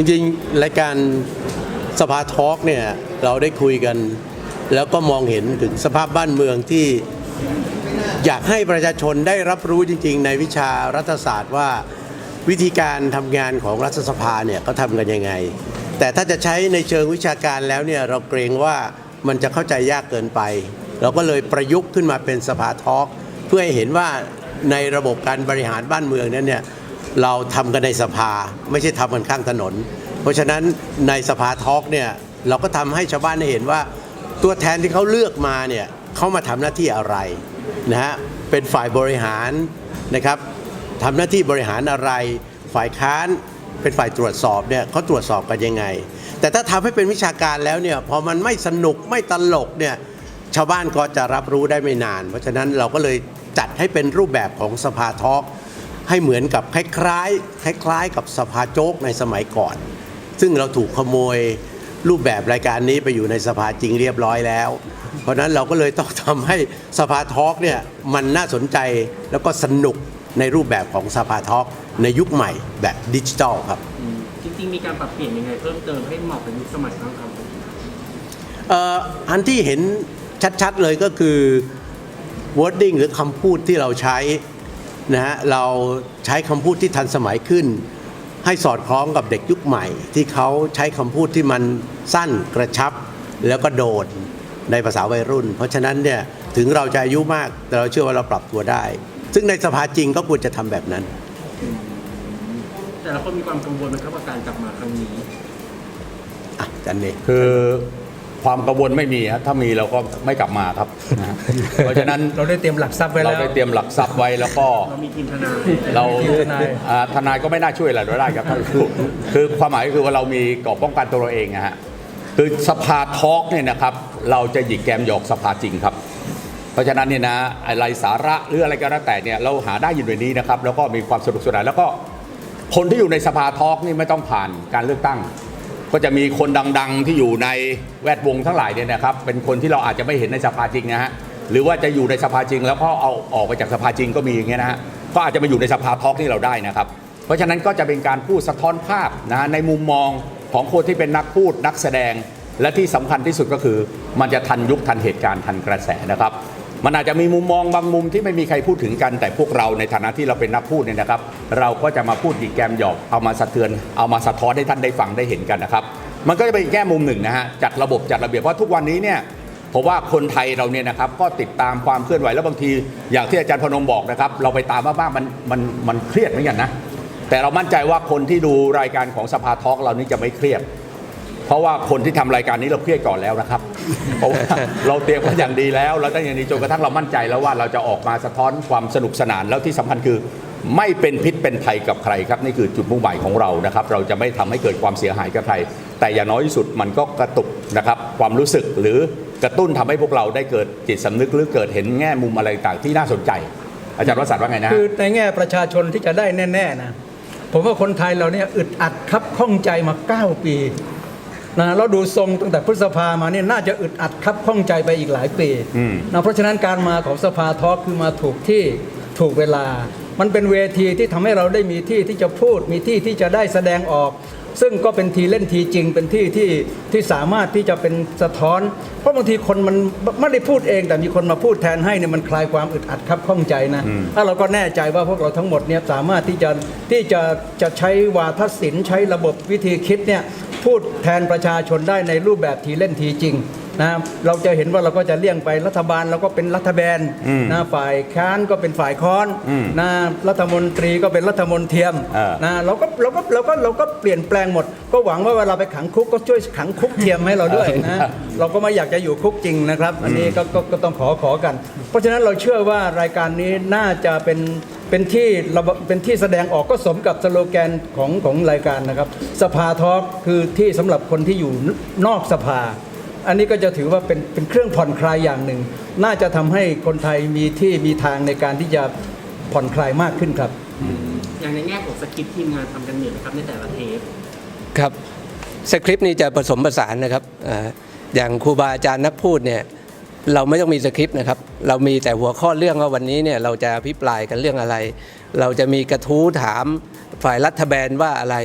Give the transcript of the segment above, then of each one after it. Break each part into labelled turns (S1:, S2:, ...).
S1: จริงๆ รายการสภาทอล์กเนี่ยเราได้คุยกัน แล้วก็มองเห็นถึงสภาพบ้านเมืองที่อยากให้ประชาชนได้รับรู้จริง ๆ ในวิชารัฐศาสตร์ว่าวิธีการทำงานของรัฐสภาเนี่ยเขาทำกันยังไง แต่ถ้าจะใช้ในเชิงวิชาการแล้วเนี่ยเราเกรงว่ามันจะเข้าใจยากเกินไป เราก็เลยประยุกต์ขึ้นมาเป็นสภาทอล์กเพื่อให้เห็นว่าในระบบการบริหารบ้านเมืองนั้นเนี่ย เราทำกันในสภาไม่ใช่ทำกันข้างถนน เพราะฉะนั้นในสภาทอล์กเนี่ยเราก็ทำให้ชาวบ้านได้เห็นว่า ตัวแทนที่เขาเลือกมาเนี่ยเขามาทำหน้าที่อะไรนะฮะเป็นฝ่ายบริหารนะครับทำหน้าที่บริหารอะไร ฝ่ายค้านเป็นฝ่ายตรวจสอบเนี่ยเขาตรวจสอบกันยังไง แต่ถ้าทำให้เป็นวิชาการแล้วเนี่ยพอมันไม่สนุกไม่ตลกเนี่ยชาวบ้านก็จะรับรู้ได้ไม่นาน เพราะฉะนั้นเราก็เลยจัดให้เป็นรูปแบบของสภาทอล์ก ให้เหมือนกับคล้ายๆคล้ายๆกับสภาโจ๊กในสมัยก่อน ซึ่งเราถูกขโมยรูปแบบรายการนี้ไปอยู่ในสภาจริงเรียบร้อยแล้ว เพราะฉะนั้นเราก็เลยต้องทำให้สภาทอล์กเนี่ยมันน่าสนใจแล้วก็สนุกในรูปแบบของสภาทอล์กในยุคใหม่แบบดิจิทัลครับ
S2: อืมจริงๆ มีการปรับเปลี่ยนยังไงเพิ่มเติมให้เหมาะกับยุคสมัยบ้างครับ
S1: เอ่ออันที่เห็นชัดๆเลยก็คือ wording หรือคำพูดที่เราใช้ นะฮะเราใช้คำพูดที่ทันสมัยขึ้น ให้สอดคล้องกับเด็กยุคใหม่ ที่เขาใช้คำพูดที่มันสั้นกระชับ แล้วก็โดดในภาษาวัยรุ่น เพราะฉะนั้นเนี่ยถึงเราจะอายุมากแต่เราเชื่อว่าเราปรับตัวได้ ซึ่งในสภาจริงก็ควรจะทำแบบนั้น
S2: แต่ละคนมีความกังวลไหมครับกับการกลับมาครั้งนี้
S1: อะจันเน
S3: คือ ความกังวลไม่มีฮะถ้ามีเราก็ไม่กลับมาครับนะฮะเพราะฉะนั้น
S4: เราได้เตรียมหลักทรัพย์ไว้
S3: เรา
S4: แล้ว
S3: ได้เตรียมหลักทรัพย์ไว้แล้วก็
S2: เรามีทีมทนาย
S3: เรา
S4: ทีมทนาย
S3: อ่าทนายก็ไม่น่าช่วยอะไรเราได้ครับคือคือความหมายก็คือว่าเรามีกรอบป้องกันตัวเราเองนะฮะคือสภาทอล์กเนี่ยนะครับ เราจะหยิกแกมหยอกสภาจริงครับ เพราะฉะนั้นเนี่ยนะอะไรสาระหรืออะไรก็แล้วแต่เนี่ยเราหาได้อยู่ในนี้นะครับ แล้วก็มีความสนุกสนานแล้วก็คนที่อยู่ในสภาทอล์กนี่ไม่ต้องผ่านการเลือกตั้ง ก็จะมีคนดังๆที่อยู่ในแวดวงทั้งหลายเนี่ยนะครับ เป็นคนที่เราอาจจะไม่เห็นในสภาจริงนะฮะหรือว่าจะอยู่ในสภาจริง แล้วก็เอาออกไปจากสภาจริงก็มีอย่างเงี้ยนะฮะก็อาจจะมาอยู่ในสภาทอล์กที่เราได้นะครับ เพราะฉะนั้นก็จะเป็นการพูดสะท้อนภาพนะในมุมมองของคนที่เป็นนักพูดนักแสดง และที่สำคัญที่สุดก็คือ มันจะทันยุคทันเหตุการณ์ทันกระแสนะครับ มันอาจจะมีมุมมองบางมุมที่ไม่มีใครพูดถึงกัน แต่พวกเราในฐานะที่เราเป็นนักพูดเนี่ยนะครับ เราก็จะมาพูดดีแกมหยอกเอามาสะเทือนเอามาสะท้อนให้ท่านได้ฟังได้เห็นกันนะครับ มันก็จะเป็นอีกแง่มุมหนึ่งนะฮะจัดระบบจัดระเบียบเพราะทุกวันนี้เนี่ยผมว่าคนไทยเราเนี่ยนะครับก็ติดตามความเคลื่อนไหวแล้วบางทีอย่างที่อาจารย์พนมบอกนะครับ เราไปตามบ้างๆมันมันมันเครียดเหมือนกันนะแต่เรามั่นใจว่าคนที่ดูรายการของสภาทอล์กเรานี่จะไม่เครียด เพราะว่าคนที่ทำรายการนี้เราเครียดก่อนแล้วนะครับ เพราะว่าเราเตรียมกันอย่างดีแล้วเราตั้งอย่างดีจนกระทั่งเรามั่นใจแล้วว่าเราจะออกมาสะท้อนความสนุกสนานแล้วที่สำคัญคือ ไม่เป็นพิษเป็นภัยกับใครครับนี่คือจุดมุ่งหมายของเรานะครับ เราจะไม่ทำให้เกิดความเสียหายกับใคร แต่อย่างน้อยที่สุดมันก็กระตุกนะครับความรู้สึกหรือกระตุ้นทำให้พวกเราได้เกิดจิตสำนึกหรือเกิดเห็นแง่มุมอะไรต่างที่น่าสนใจ อาจารย์วสันต์ว่าไงนะ
S4: คือในแง่ประชาชนที่จะได้แน่ ๆนะผมว่าคนไทยเราเนี่ยอึดอัดครับข้องใจมา 9 ปี นะเราดูทรงตั้งแต่พฤษภามาเนี่ยน่าจะอึดอัดครับข้องใจไปอีกหลายปี
S3: อืม
S4: นะเพราะฉะนั้นการมาของสภาทอล์กคือมาถูกที่ถูกเวลา มันเป็นเวทีที่ทำให้เราได้มีที่ที่จะพูด มีที่ที่จะได้แสดงออก ซึ่งก็เป็นทีเล่นทีจริง เป็นที่ที่ที่สามารถที่จะเป็นสะท้อน เพราะบางทีคนมันไม่ได้พูดเอง แต่มีคนมาพูดแทนให้เนี่ยมันคลายความอึดอัดครับข้องใจนะถ้าเราก็แน่ใจว่าพวกเราทั้งหมดเนี่ยสามารถที่จะที่จะจะใช้วาทศิลป์ใช้ระบบวิธีคิดเนี่ย พูดแทนประชาชนได้ในรูปแบบทีเล่นทีจริงนะเราจะเห็นว่าเราก็จะเลี่ยงไปรัฐบาลเราก็เป็นรัฐแบนนะฝ่ายค้านก็เป็นฝ่ายค้อนนะรัฐมนตรีก็เป็นรัฐมนเทียม
S3: เออ
S4: นะเราก็เราก็เราก็เราก็เปลี่ยนแปลงหมด ก็หวังว่าเวลาไปขังคุกก็ช่วยขังคุกเทียมให้เราด้วยนะเราก็ไม่อยากจะอยู่คุกจริงนะครับ อันนี้ก็ก็ก็ต้องขอขอกัน เพราะฉะนั้นเราเชื่อว่ารายการนี้น่าจะเป็น เป็นที่ระบบเป็นที่แสดงออกก็สมกับสโลแกนของของรายการนะครับ สภาทอล์กคือที่สำหรับคนที่อยู่นอกสภา อันนี้ก็จะถือว่าเป็นเป็นเครื่องผ่อนคลายอย่างหนึ่ง น่าจะทำให้คนไทยมีที่มีทางในการที่จะผ่อนคลายมากขึ้นครับ
S2: อย่างในแง่ของสคริปต์ทีมงานทำกันเหนื่อยไหมครับในแต่ละเทป
S5: ครับสคริปต์นี่จะผสมผสานนะครับอ่าอย่างครูบาอาจารย์นักพูดเนี่ย เราไม่ต้องมีสคริปต์นะครับ เรามีแต่หัวข้อเรื่องว่าวันนี้เนี่ยเราจะอภิปรายกันเรื่องอะไร เราจะมีกระทู้ถามฝ่ายรัฐบาลว่าอะไร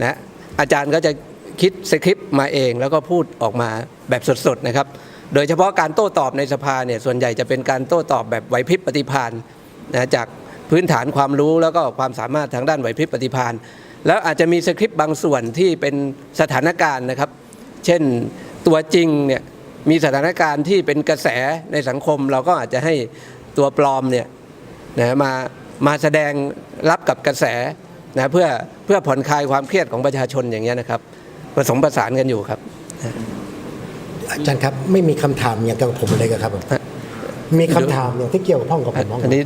S5: นะอาจารย์ก็จะคิดสคริปต์มาเองแล้วก็พูดออกมาแบบสดๆนะครับ โดยเฉพาะการโต้ตอบในสภาเนี่ยส่วนใหญ่จะเป็นการโต้ตอบแบบไหวพริบปฏิภาณนะจากพื้นฐานความรู้แล้วก็ความสามารถทางด้านไหวพริบปฏิภาณแล้วอาจจะมีสคริปต์บางส่วนที่เป็นสถานการณ์นะครับ เช่นตัวจริงเนี่ย มีสถานการณ์ที่เป็นกระแสในสังคม เราก็อาจจะให้ตัวปลอมเนี่ยนะมามาแสดงรับกับกระแสนะเพื่อเพื่อผ่อนคลายความเครียดของประชาชนอย่างเงี้ยนะครับ ผสมผสานกันอยู่ครับ
S6: อาจารย์ครับไม่มีคำถามอย่างกับผมเลยครับผมมีคำถามอย่างที่เกี่ยวกับห้องกับผมห้อง
S5: อันนี้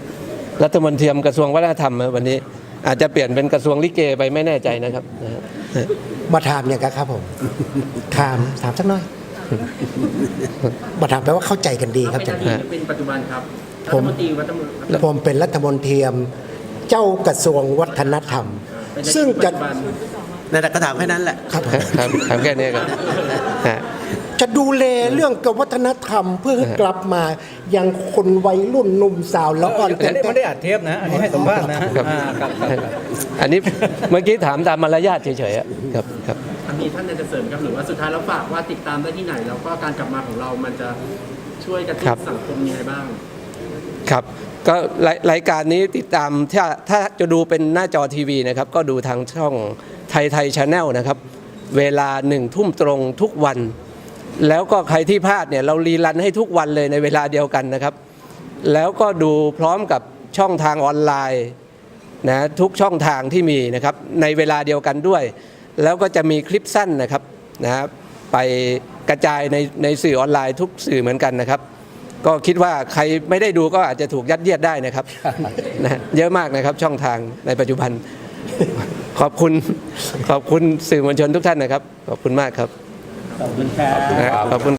S5: รัฐมนตรีกระทรวงวัฒนธรรมนะวันนี้อาจจะเปลี่ยนเป็นกระทรวงลิเกไปไม่แน่ใจนะครับนะฮะ
S6: มาถามอย่างกับครับผมถามถามสักหน่อย มาถามแปลว่าเข้าใจกันดีครับ
S2: เป็
S6: อานจารย์
S2: อดีตหรือเป็นปัจจุบันครับรั
S6: ผ
S2: ฐ
S6: ม
S2: มนตรีวัฒนธรรม
S6: ผมเป็นรัฐมนตรีเจ้ากระทรวงวัฒนธรรม
S2: เป็น
S6: ซึ่งจะ
S2: ปัจจุบัน
S1: นั่นแหละก็ถามแค่นั้นแหละ
S6: ครับ
S5: ครับถามแค่นี้ครับฮะ
S6: จะดูแลเรื่องกับวัฒนธรรมเพื่อให้กลับมายังคนวัยรุ่นหนุ่มสาวแล้วอ่อน
S4: ไม่ได้ไม่ได้อัดเทปนะ อันนี้ให้สัมภาษณ์นะฮะอ่าครับครับครับ
S5: อันนี้เมื่อกี้ถามตามมารยาทเฉยๆอะครับครับ
S2: อันนี้ท่านจะเสริมครับหรือว่าสุดท้ายแล้วฝากว่าติดตามได้ที่ไหน แล้วก็การกลับมาของเรามันจะช่วยกระตุ้
S5: ครั
S2: น
S5: บ
S2: สังคมยังไงบ้าง
S5: ครับ ก็รายรายการนี้ติดตามถ้าถ้าจะดูเป็นหน้าจอทีวีนะครับ ก็ดูทางช่องไทยไทยชาแนลนะครับ เวลาหนึ่งทุ่มตรงทุกวัน แล้วก็ใครที่พลาดเนี่ยเรารีรันให้ทุกวันเลยในเวลาเดียวกันนะครับ แล้วก็ดูพร้อมกับช่องทางออนไลน์นะทุกช่องทางที่มีนะครับในเวลาเดียวกันด้วย แล้วก็จะมีคลิปสั้นนะครับนะไปกระจายในในสื่อออนไลน์ทุกสื่อเหมือนกันนะครับ ก็คิดว่าใครไม่ได้ดูก็อาจจะถูกยัดเยียดได้นะครับนะเยอะมากนะครับช่องทางในปัจจุบัน ขอบคุณขอบคุณสื่อมวลชนทุกท่านนะครับ ขอบคุณมากครับ
S2: ขอบคุณครับ
S5: นะขอบคุณ